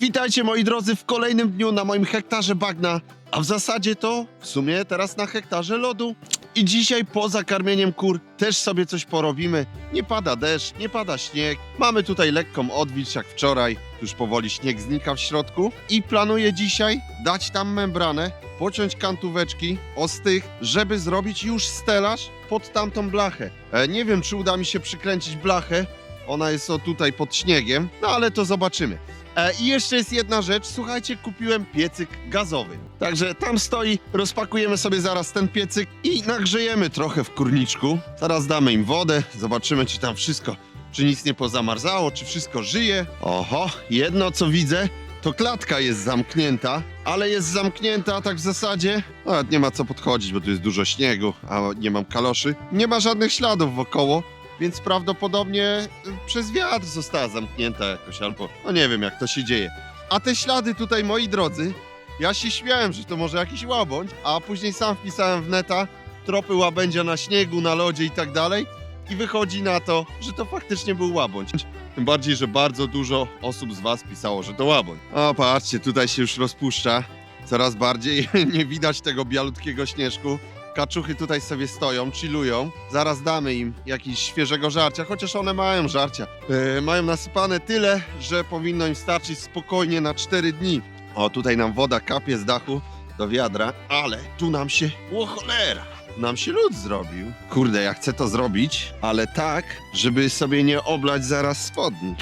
Witajcie moi drodzy w kolejnym dniu na moim hektarze bagna, a w zasadzie to w sumie teraz na hektarze lodu. I dzisiaj poza karmieniem kur też sobie coś porobimy. Nie pada deszcz, nie pada śnieg. Mamy tutaj lekką odwilż jak wczoraj. Już powoli śnieg znika w środku. I planuję dzisiaj dać tam membranę, pociąć kantóweczki ostych, żeby zrobić już stelaż pod tamtą blachę. E, nie wiem, czy uda mi się przykręcić blachę. Ona jest o tutaj pod śniegiem, no ale to zobaczymy. E, I jeszcze jest jedna rzecz, słuchajcie, kupiłem piecyk gazowy. Także tam stoi, rozpakujemy sobie zaraz ten piecyk i nagrzejemy trochę w kurniczku. Zaraz damy im wodę, zobaczymy czy tam wszystko, czy nic nie pozamarzało, czy wszystko żyje. Oho, jedno co widzę, to klatka jest zamknięta, ale jest zamknięta tak w zasadzie. Nawet nie ma co podchodzić, bo tu jest dużo śniegu, a nie mam kaloszy. Nie ma żadnych śladów wokoło więc prawdopodobnie y, przez wiatr została zamknięta jakoś, albo no nie wiem jak to się dzieje. A te ślady tutaj, moi drodzy, ja się śmiałem, że to może jakiś łabędź, a później sam wpisałem w neta tropy łabędzia na śniegu, na lodzie i tak dalej i wychodzi na to, że to faktycznie był łabędź. Tym bardziej, że bardzo dużo osób z was pisało, że to łabędź. O, patrzcie, tutaj się już rozpuszcza. Coraz bardziej nie widać tego bialutkiego śnieżku. Kaczuchy tutaj sobie stoją, chillują. Zaraz damy im jakieś świeżego żarcia, chociaż one mają żarcia. Yy, mają nasypane tyle, że powinno im starczyć spokojnie na 4 dni. O, tutaj nam woda kapie z dachu do wiadra, ale tu nam się... O cholera! Nam się lód zrobił. Kurde, ja chcę to zrobić, ale tak, żeby sobie nie oblać zaraz spodni.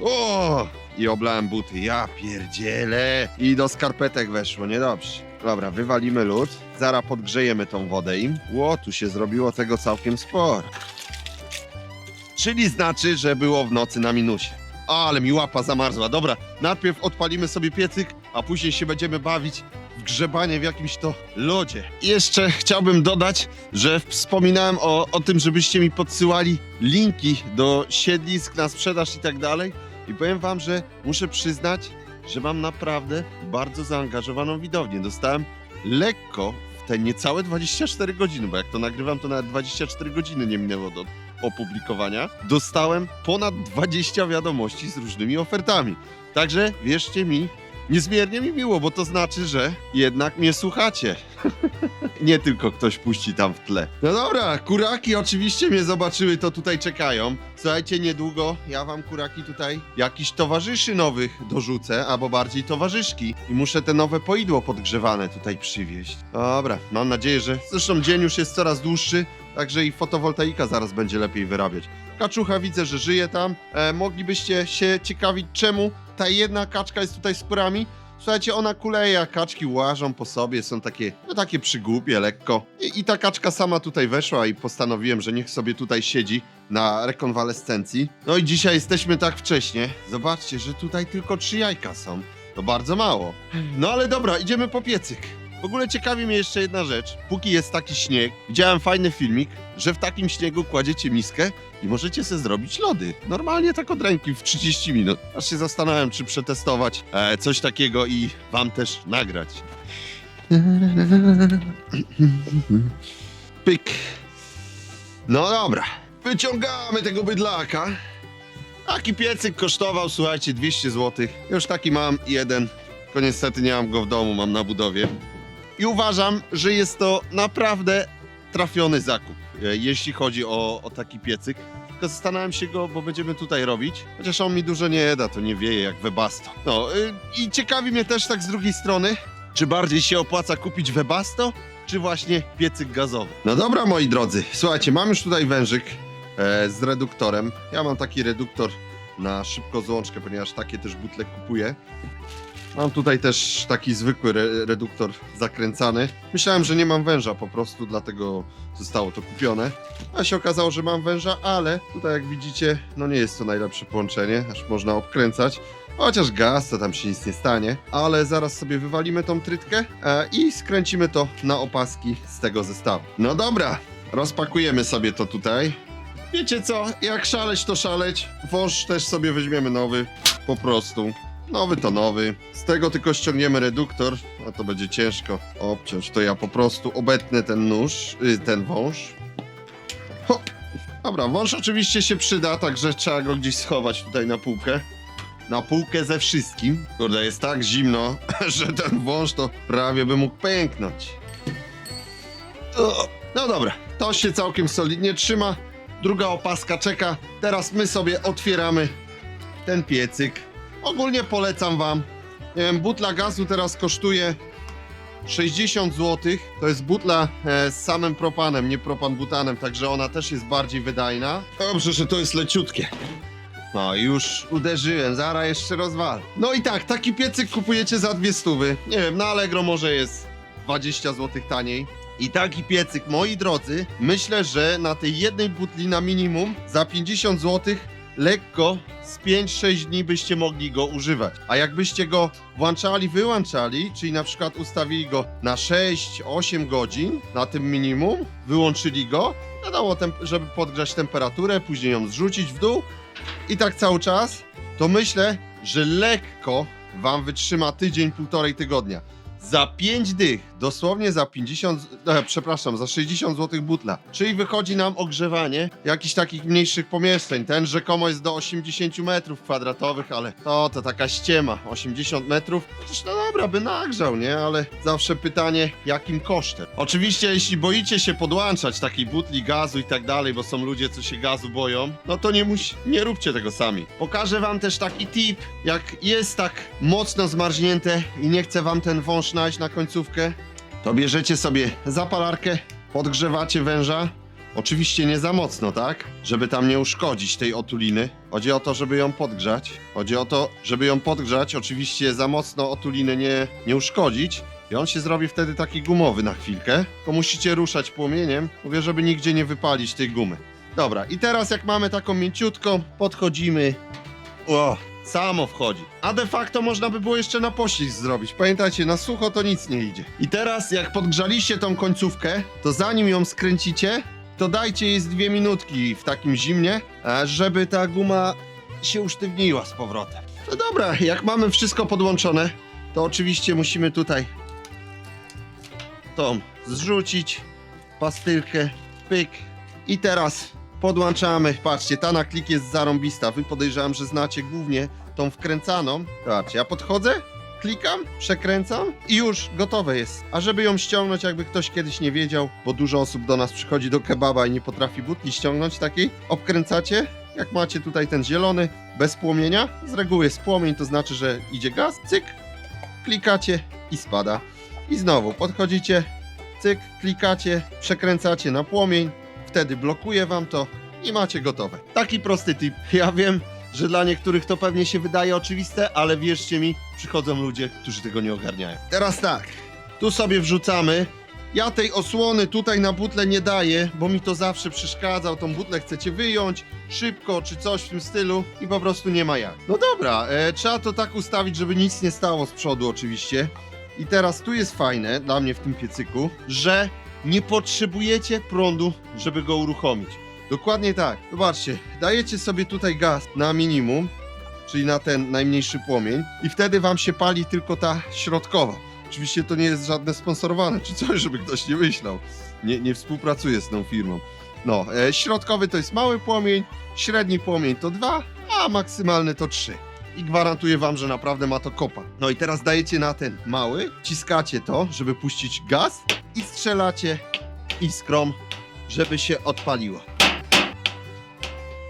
O! I oblałem buty. Ja pierdzielę. I do skarpetek weszło, niedobrze. Dobra, wywalimy lód. Zaraz podgrzejemy tą wodę im. Ło, tu się zrobiło tego całkiem sporo. Czyli znaczy, że było w nocy na minusie. Ale mi łapa zamarzła. Dobra, najpierw odpalimy sobie piecyk, a później się będziemy bawić w grzebanie w jakimś to lodzie. I jeszcze chciałbym dodać, że wspominałem o, o tym, żebyście mi podsyłali linki do siedlisk na sprzedaż i tak dalej. I powiem wam, że muszę przyznać, że mam naprawdę bardzo zaangażowaną widownię. Dostałem lekko te niecałe 24 godziny, bo jak to nagrywam, to nawet 24 godziny nie minęło do opublikowania. Dostałem ponad 20 wiadomości z różnymi ofertami. Także wierzcie mi, niezmiernie mi miło, bo to znaczy, że jednak mnie słuchacie. Nie tylko ktoś puści tam w tle. No dobra, kuraki oczywiście mnie zobaczyły, to tutaj czekają. Słuchajcie, niedługo ja wam kuraki tutaj jakiś towarzyszy nowych dorzucę, albo bardziej towarzyszki. I muszę te nowe poidło podgrzewane tutaj przywieźć. Dobra, mam nadzieję, że... Zresztą dzień już jest coraz dłuższy, także i fotowoltaika zaraz będzie lepiej wyrabiać. Kaczucha widzę, że żyje tam. E, moglibyście się ciekawić, czemu ta jedna kaczka jest tutaj z kurami? Słuchajcie, ona kuleje, a kaczki łażą po sobie, są takie, no takie przygłupie lekko. I, I ta kaczka sama tutaj weszła i postanowiłem, że niech sobie tutaj siedzi na rekonwalescencji. No i dzisiaj jesteśmy tak wcześnie. Zobaczcie, że tutaj tylko trzy jajka są. To bardzo mało. No ale dobra, idziemy po piecyk. W ogóle ciekawi mnie jeszcze jedna rzecz. Póki jest taki śnieg, widziałem fajny filmik, że w takim śniegu kładziecie miskę i możecie sobie zrobić lody. Normalnie tak od ręki w 30 minut. Aż się zastanawiam, czy przetestować e, coś takiego i wam też nagrać. Pyk. No dobra. Wyciągamy tego bydlaka. Taki piecyk kosztował, słuchajcie, 200 zł. Już taki mam jeden. Tylko niestety nie mam go w domu, mam na budowie. I uważam, że jest to naprawdę trafiony zakup, e, jeśli chodzi o, o taki piecyk. Tylko zastanawiam się go, bo będziemy tutaj robić. Chociaż on mi dużo nie da, to nie wieje jak Webasto. No y, i ciekawi mnie też tak z drugiej strony, czy bardziej się opłaca kupić Webasto, czy właśnie piecyk gazowy. No dobra, moi drodzy, słuchajcie, mam już tutaj wężyk e, z reduktorem. Ja mam taki reduktor na szybko złączkę, ponieważ takie też butle kupuję. Mam tutaj też taki zwykły re reduktor zakręcany. Myślałem, że nie mam węża po prostu, dlatego zostało to kupione. A się okazało, że mam węża, ale tutaj jak widzicie, no nie jest to najlepsze połączenie, aż można obkręcać. Chociaż gaz, to tam się nic nie stanie. Ale zaraz sobie wywalimy tą trytkę e, i skręcimy to na opaski z tego zestawu. No dobra, rozpakujemy sobie to tutaj. Wiecie co, jak szaleć to szaleć. Wąż też sobie weźmiemy nowy, po prostu. Nowy to nowy. Z tego tylko ściągniemy reduktor, a to będzie ciężko obciąć. To ja po prostu obetnę ten nóż, y, ten wąż. Ho. Dobra, wąż oczywiście się przyda, także trzeba go gdzieś schować tutaj na półkę. na półkę ze wszystkim. Kurde, jest tak zimno, że ten wąż to prawie by mógł pęknąć. No dobra, to się całkiem solidnie trzyma. Druga opaska czeka. Teraz my sobie otwieramy ten piecyk. Ogólnie polecam wam. Nie wiem, butla gazu teraz kosztuje 60 zł. To jest butla e, z samym propanem, nie propan butanem, także ona też jest bardziej wydajna. Dobrze, że to jest leciutkie. No już uderzyłem, zara jeszcze rozwal. No i tak, taki piecyk kupujecie za dwie stówy. Nie wiem, na Allegro może jest 20 zł taniej. I taki piecyk, moi drodzy, myślę, że na tej jednej butli na minimum za 50 zł lekko z 5-6 dni byście mogli go używać. A jakbyście go włączali, wyłączali, czyli na przykład ustawili go na 6-8 godzin na tym minimum, wyłączyli go, wiadomo, żeby podgrzać temperaturę, później ją zrzucić w dół i tak cały czas, to myślę, że lekko wam wytrzyma tydzień, półtorej tygodnia. Za 5 dych, dosłownie za 50, e, przepraszam, za 60 zł butla. Czyli wychodzi nam ogrzewanie jakichś takich mniejszych pomieszczeń. Ten rzekomo jest do 80 metrów kwadratowych, ale to to taka ściema. 80 metrów, przecież no dobra, by nagrzał, nie? Ale zawsze pytanie, jakim kosztem? Oczywiście, jeśli boicie się podłączać takiej butli gazu i tak dalej, bo są ludzie, co się gazu boją, no to nie, musi, nie róbcie tego sami. Pokażę wam też taki tip, jak jest tak mocno zmarznięte i nie chce wam ten wąż najść na końcówkę, to bierzecie sobie zapalarkę, podgrzewacie węża, Oczywiście nie za mocno, tak? Żeby tam nie uszkodzić tej otuliny. Chodzi o to, żeby ją podgrzać. Chodzi o to, żeby ją podgrzać. Oczywiście za mocno otuliny nie, nie uszkodzić. I on się zrobi wtedy taki gumowy na chwilkę. To musicie ruszać płomieniem, mówię, żeby nigdzie nie wypalić tej gumy. Dobra, i teraz jak mamy taką mięciutką, podchodzimy. O, samo wchodzi. A de facto można by było jeszcze na poślizg zrobić. Pamiętajcie, na sucho to nic nie idzie. I teraz jak podgrzaliście tą końcówkę, to zanim ją skręcicie, to dajcie jej z dwie minutki w takim zimnie, żeby ta guma się usztywniła z powrotem. No dobra, jak mamy wszystko podłączone, to oczywiście musimy tutaj tą zrzucić, pastylkę, pyk i teraz podłączamy. Patrzcie, ta naklik jest zarąbista. Wy podejrzewam, że znacie głównie tą wkręcaną. Patrzcie, ja podchodzę, klikam, przekręcam i już gotowe jest. A żeby ją ściągnąć, jakby ktoś kiedyś nie wiedział, bo dużo osób do nas przychodzi do kebaba i nie potrafi butli ściągnąć takiej, obkręcacie, jak macie tutaj ten zielony, bez płomienia, z reguły jest płomień, to znaczy, że idzie gaz, cyk, klikacie i spada. I znowu podchodzicie, cyk, klikacie, przekręcacie na płomień, wtedy blokuje wam to i macie gotowe. Taki prosty tip. Ja wiem, że dla niektórych to pewnie się wydaje oczywiste, ale wierzcie mi, przychodzą ludzie, którzy tego nie ogarniają. Teraz tak, tu sobie wrzucamy. Ja tej osłony tutaj na butlę nie daję, bo mi to zawsze przeszkadzał. Tą butlę chcecie wyjąć szybko czy coś w tym stylu i po prostu nie ma jak. No dobra, e, trzeba to tak ustawić, żeby nic nie stało z przodu oczywiście. I teraz tu jest fajne dla mnie w tym piecyku, że nie potrzebujecie prądu, żeby go uruchomić. Dokładnie tak. Zobaczcie, dajecie sobie tutaj gaz na minimum, czyli na ten najmniejszy płomień i wtedy wam się pali tylko ta środkowa. Oczywiście to nie jest żadne sponsorowane czy coś, żeby ktoś nie myślał. Nie, nie współpracuję z tą firmą. No, e, środkowy to jest mały płomień, średni płomień to dwa, a maksymalny to trzy. I gwarantuję wam, że naprawdę ma to kopa. No i teraz dajecie na ten mały, ciskacie to, żeby puścić gaz i strzelacie iskrą, żeby się odpaliło.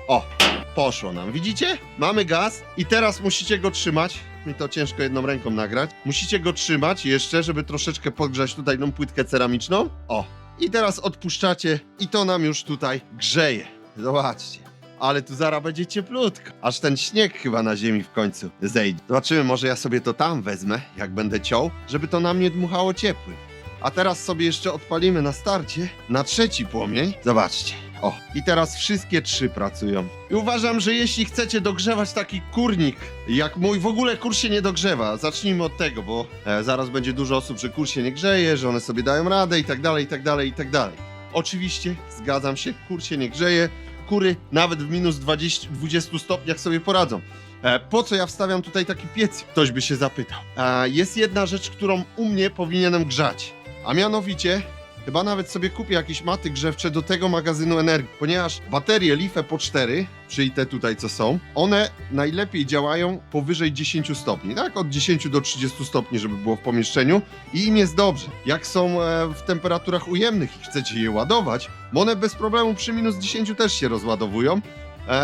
O, poszło nam. Widzicie? Mamy gaz i teraz musicie go trzymać. Mi to ciężko jedną ręką nagrać. Musicie go trzymać jeszcze, żeby troszeczkę podgrzać tutaj tą płytkę ceramiczną. O, i teraz odpuszczacie i to nam już tutaj grzeje. Zobaczcie. Ale tu zaraz będzie cieplutko. Aż ten śnieg chyba na ziemi w końcu zejdzie. Zobaczymy, może ja sobie to tam wezmę, jak będę ciął, żeby to na mnie dmuchało ciepłym. A teraz sobie jeszcze odpalimy na starcie na trzeci płomień. Zobaczcie. O, i teraz wszystkie trzy pracują. I uważam, że jeśli chcecie dogrzewać taki kurnik, jak mój, w ogóle kur się nie dogrzewa. Zacznijmy od tego, bo e, zaraz będzie dużo osób, że kur się nie grzeje, że one sobie dają radę i tak dalej, i tak dalej, i tak dalej. Oczywiście, zgadzam się, kur się nie grzeje. Kury nawet w minus 20, 20 stopniach sobie poradzą. E, po co ja wstawiam tutaj taki piec? Ktoś by się zapytał. E, jest jedna rzecz, którą u mnie powinienem grzać. A mianowicie chyba nawet sobie kupię jakieś maty grzewcze do tego magazynu energii, ponieważ baterie LiFe po 4, czyli te tutaj co są, one najlepiej działają powyżej 10 stopni, tak? Od 10 do 30 stopni, żeby było w pomieszczeniu i im jest dobrze. Jak są e, w temperaturach ujemnych i chcecie je ładować, one bez problemu przy minus 10 też się rozładowują,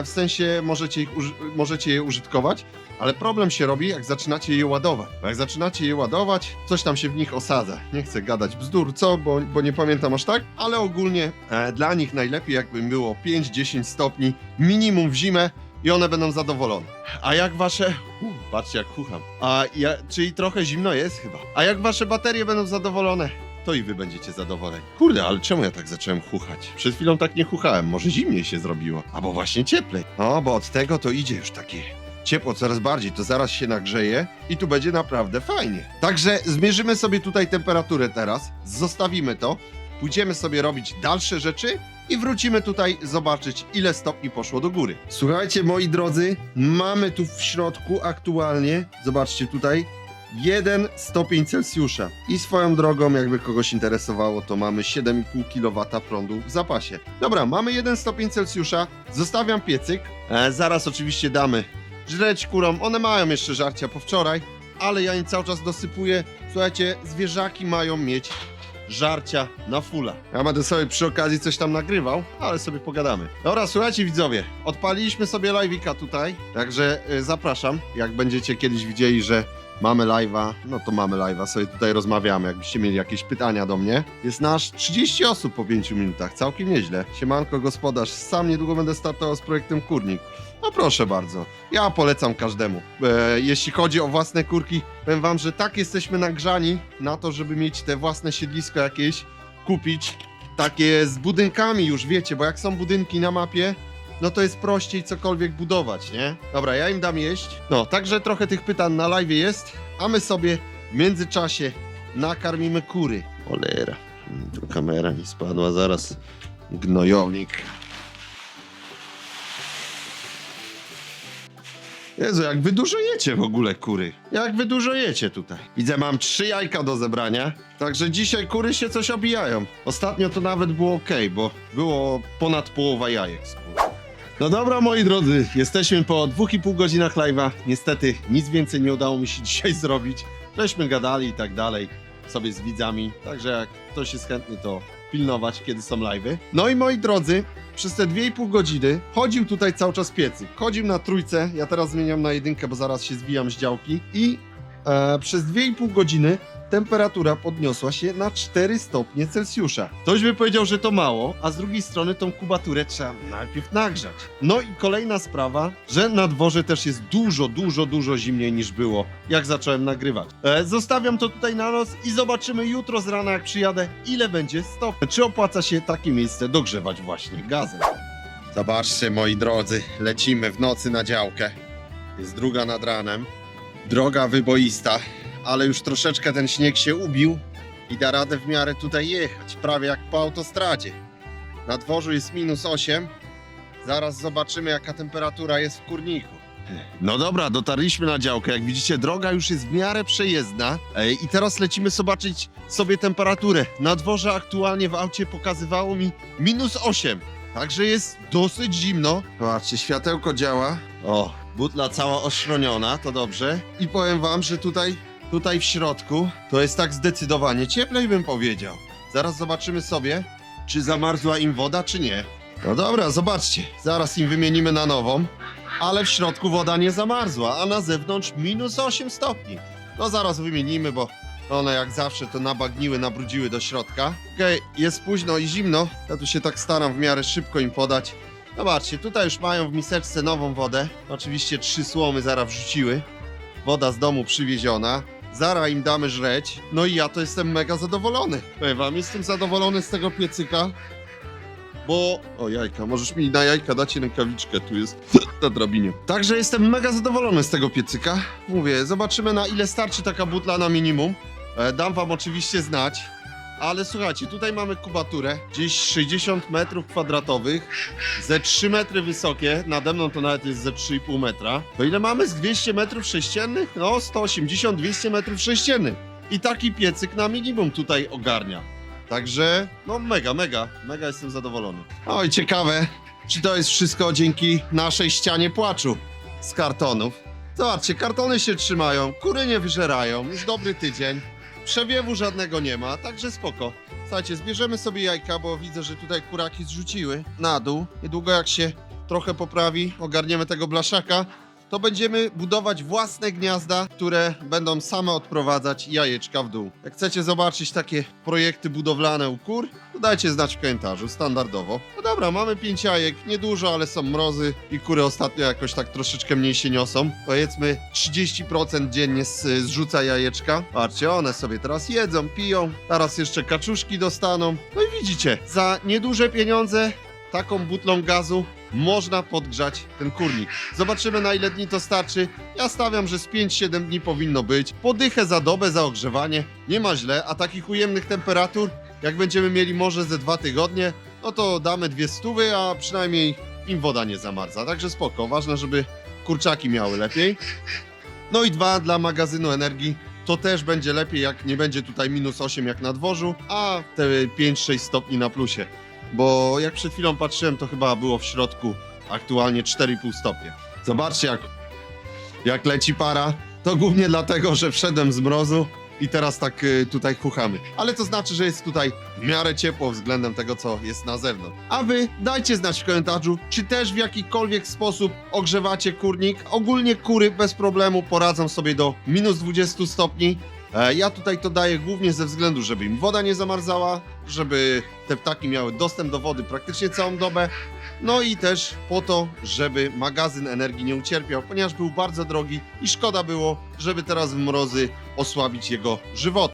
w sensie możecie, ich możecie je użytkować, ale problem się robi, jak zaczynacie je ładować. Bo jak zaczynacie je ładować, coś tam się w nich osadza. Nie chcę gadać bzdur, co, bo, bo nie pamiętam aż tak, ale ogólnie e, dla nich najlepiej jakby było 5-10 stopni minimum w zimę i one będą zadowolone. A jak wasze... Uh, patrzcie jak chucham. A ja... czyli trochę zimno jest chyba. A jak wasze baterie będą zadowolone, to i wy będziecie zadowoleni. Kurde, ale czemu ja tak zacząłem chuchać? Przed chwilą tak nie chuchałem, może zimniej się zrobiło. Albo właśnie cieplej. No, bo od tego to idzie już takie ciepło coraz bardziej, to zaraz się nagrzeje i tu będzie naprawdę fajnie. Także zmierzymy sobie tutaj temperaturę teraz, zostawimy to, pójdziemy sobie robić dalsze rzeczy i wrócimy tutaj zobaczyć, ile stopni poszło do góry. Słuchajcie, moi drodzy, mamy tu w środku aktualnie, zobaczcie tutaj, 1 stopień Celsjusza. I swoją drogą, jakby kogoś interesowało, to mamy 7,5 kW prądu w zapasie. Dobra, mamy 1 stopień Celsjusza, zostawiam piecyk. E, zaraz oczywiście damy żreć kurom. One mają jeszcze żarcia po wczoraj, ale ja im cały czas dosypuję. Słuchajcie, zwierzaki mają mieć żarcia na fula. Ja będę sobie przy okazji coś tam nagrywał, ale sobie pogadamy. Dobra, słuchajcie widzowie, odpaliliśmy sobie live'ika tutaj, także y, zapraszam. Jak będziecie kiedyś widzieli, że mamy live'a, no to mamy live'a, sobie tutaj rozmawiamy. Jakbyście mieli jakieś pytania do mnie. Jest nasz 30 osób po 5 minutach, całkiem nieźle. Siemanko gospodarz, sam niedługo będę startował z projektem Kurnik. No proszę bardzo, ja polecam każdemu. E, jeśli chodzi o własne kurki, powiem wam, że tak jesteśmy nagrzani na to, żeby mieć te własne siedlisko jakieś, kupić. Takie z budynkami już, wiecie, bo jak są budynki na mapie, no to jest prościej cokolwiek budować, nie? Dobra, ja im dam jeść. No, także trochę tych pytań na live jest, a my sobie w międzyczasie nakarmimy kury. Olera, tu kamera mi spadła, zaraz gnojownik. Jezu, jak wy dużo jecie w ogóle kury. Jak wy dużo jecie tutaj. Widzę, mam trzy jajka do zebrania, także dzisiaj kury się coś obijają. Ostatnio to nawet było ok, bo było ponad połowa jajek kur. No dobra, moi drodzy, jesteśmy po dwóch i pół godzinach live'a. Niestety nic więcej nie udało mi się dzisiaj zrobić. Żeśmy gadali i tak dalej sobie z widzami, także jak ktoś jest chętny, to pilnować, kiedy są live'y. No i moi drodzy, przez te 2,5 godziny chodził tutaj cały czas piecyk. Chodził na trójce, ja teraz zmieniam na jedynkę, bo zaraz się zwijam z działki. I e, przez 2,5 godziny temperatura podniosła się na 4 stopnie Celsjusza. Ktoś by powiedział, że to mało, a z drugiej strony tą kubaturę trzeba najpierw nagrzać. No i kolejna sprawa, że na dworze też jest dużo, dużo, dużo zimniej niż było, jak zacząłem nagrywać. E, zostawiam to tutaj na noc i zobaczymy jutro z rana, jak przyjadę, ile będzie stopni. Czy opłaca się takie miejsce dogrzewać właśnie gazem. Zobaczcie, moi drodzy, lecimy w nocy na działkę. Jest druga nad ranem. Droga wyboista, ale już troszeczkę ten śnieg się ubił i da radę w miarę tutaj jechać, prawie jak po autostradzie. Na dworzu jest minus 8. Zaraz zobaczymy, jaka temperatura jest w kurniku. No dobra, dotarliśmy na działkę. Jak widzicie, droga już jest w miarę przejezdna. Ej, I teraz lecimy zobaczyć sobie temperaturę. Na dworze aktualnie w aucie pokazywało mi minus 8. Także jest dosyć zimno. Zobaczcie, światełko działa. O, butla cała oszroniona, to dobrze. I powiem wam, że tutaj, tutaj w środku to jest tak zdecydowanie cieplej bym powiedział. Zaraz zobaczymy sobie, czy zamarzła im woda, czy nie. No dobra, zobaczcie. Zaraz im wymienimy na nową. Ale w środku woda nie zamarzła, a na zewnątrz minus 8 stopni. No zaraz wymienimy, bo one jak zawsze to nabagniły, nabrudziły do środka. Okej, jest późno i zimno. Ja tu się tak staram w miarę szybko im podać. Zobaczcie, tutaj już mają w miseczce nową wodę. Oczywiście trzy słomy zaraz wrzuciły. Woda z domu przywieziona. Zara im damy żreć. No i ja to jestem mega zadowolony. Powiem wam, jestem zadowolony z tego piecyka. Bo... O jajka, możesz mi na jajka dać rękawiczkę, tu jest na drabinie. Także jestem mega zadowolony z tego piecyka. Mówię, zobaczymy na ile starczy taka butla na minimum. E, dam wam oczywiście znać. Ale słuchajcie, tutaj mamy kubaturę, gdzieś 60 metrów kwadratowych, ze 3 metry wysokie, nade mną to nawet jest ze 3,5 metra. To ile mamy z 200 metrów sześciennych? No, 180-200 metrów sześciennych. I taki piecyk na minimum tutaj ogarnia. Także, no mega, mega, mega jestem zadowolony. Oj, ciekawe, czy to jest wszystko dzięki naszej ścianie płaczu z kartonów. Zobaczcie, kartony się trzymają, kury nie wyżerają, już dobry tydzień. Przewiewu żadnego nie ma, także spoko. Słuchajcie, zbierzemy sobie jajka, bo widzę, że tutaj kuraki zrzuciły na dół. Niedługo jak się trochę poprawi, ogarniemy tego blaszaka, to będziemy budować własne gniazda, które będą same odprowadzać jajeczka w dół. Jak chcecie zobaczyć takie projekty budowlane u kur, to dajcie znać w komentarzu, standardowo. No dobra, mamy pięć jajek, niedużo, ale są mrozy i kury ostatnio jakoś tak troszeczkę mniej się niosą. Powiedzmy 30% dziennie zrzuca jajeczka. Patrzcie, one sobie teraz jedzą, piją, teraz jeszcze kaczuszki dostaną. No i widzicie, za nieduże pieniądze taką butlą gazu można podgrzać ten kurnik. Zobaczymy na ile dni to starczy. Ja stawiam, że z 5-7 dni powinno być. Podychę za dobę, za ogrzewanie. Nie ma źle, a takich ujemnych temperatur, jak będziemy mieli może ze dwa tygodnie, no to damy dwie stówy, a przynajmniej im woda nie zamarza. Także spoko, ważne, żeby kurczaki miały lepiej. No i dwa dla magazynu energii. To też będzie lepiej, jak nie będzie tutaj minus 8 jak na dworzu, a te 5-6 stopni na plusie bo jak przed chwilą patrzyłem, to chyba było w środku aktualnie 4,5 stopnie. Zobaczcie, jak, jak leci para. To głównie dlatego, że wszedłem z mrozu i teraz tak y, tutaj chuchamy. Ale to znaczy, że jest tutaj w miarę ciepło względem tego, co jest na zewnątrz. A wy dajcie znać w komentarzu, czy też w jakikolwiek sposób ogrzewacie kurnik. Ogólnie kury bez problemu poradzą sobie do minus 20 stopni. E, Ja tutaj to daję głównie ze względu, żeby im woda nie zamarzała, żeby te ptaki miały dostęp do wody praktycznie całą dobę. No i też po to, żeby magazyn energii nie ucierpiał, ponieważ był bardzo drogi i szkoda było, żeby teraz w mrozy osłabić jego żywot.